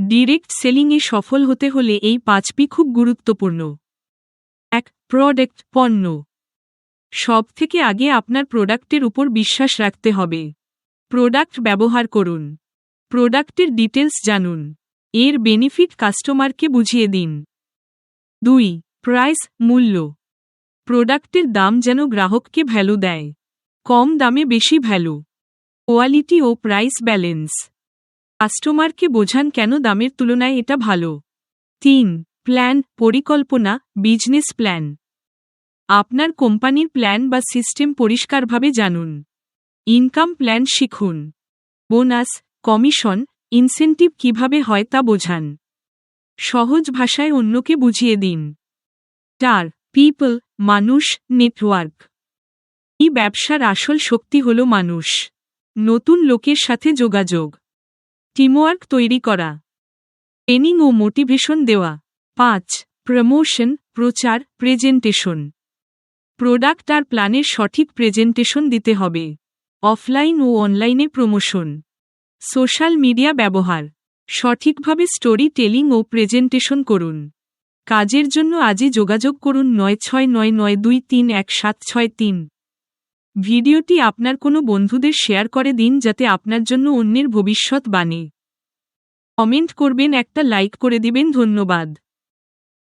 Direct সেলিংয়ে সফল হতে হলে এই পাঁচপি খুব গুরুত্বপূর্ণ। এক প্রোডাক্ট পণ্য। সব থেকে আগে আপনার প্রোডাক্টের উপর বিশ্বাস রাখতে হবে। প্রোডাক্ট ব্যবহার করুন। প্রোডাক্টের ডিটেলস জানুন। এর বেনিফিট কাস্টমারকে বুঝিয়ে দিন। দুই, প্রাইস মূল্য। প্রোডাক্টের দাম যেন গ্রাহককে ভ্যালু দেয়। কম দামে বেশি ভ্যালু। কোয়ালিটি ও প্রাইস ব্যালেন্স। কাস্টমারকে বোঝান কেন দামের তুলনায় এটা ভালো। তিন, প্ল্যান, পরিকল্পনা, বিজনেস প্ল্যান। আপনার কোম্পানির প্ল্যান বা সিস্টেম পরিষ্কারভাবে জানুন। ইনকাম প্ল্যান শিখুন। বোনাস, কমিশন, ইনসেন্টিভ কীভাবে হয় তা বোঝান। সহজ ভাষায় অন্যকে বুঝিয়ে দিন। চার, পিপল, মানুষ, নেটওয়ার্ক। এই ব্যবসার আসল শক্তি হল মানুষ। নতুন লোকের সাথে যোগাযোগ। টিমওয়ার্ক তৈরি করা। ট্রেনিং ও মোটিভেশন দেওয়া। পাঁচ প্রমোশন প্রচার প্রেজেন্টেশন প্রোডাক্ট আর প্ল্যানের সঠিক প্রেজেন্টেশন দিতে হবে। অফলাইন ও অনলাইনে প্রমোশন সোশ্যাল মিডিয়া ব্যবহার। সঠিকভাবে স্টোরি টেলিং ও প্রেজেন্টেশন করুন। কাজের জন্য আজই যোগাযোগ করুন নয় ছয় নয় নয় দুই তিন এক সাত ছয় তিন। ভিডিওটি আপনার কোনো বন্ধুদের শেয়ার করে দিন যাতে আপনার জন্য অন্যের ভবিষ্যৎ বানে কমেন্ট করবেন, একটা লাইক করে দিবেন, ধন্যবাদ।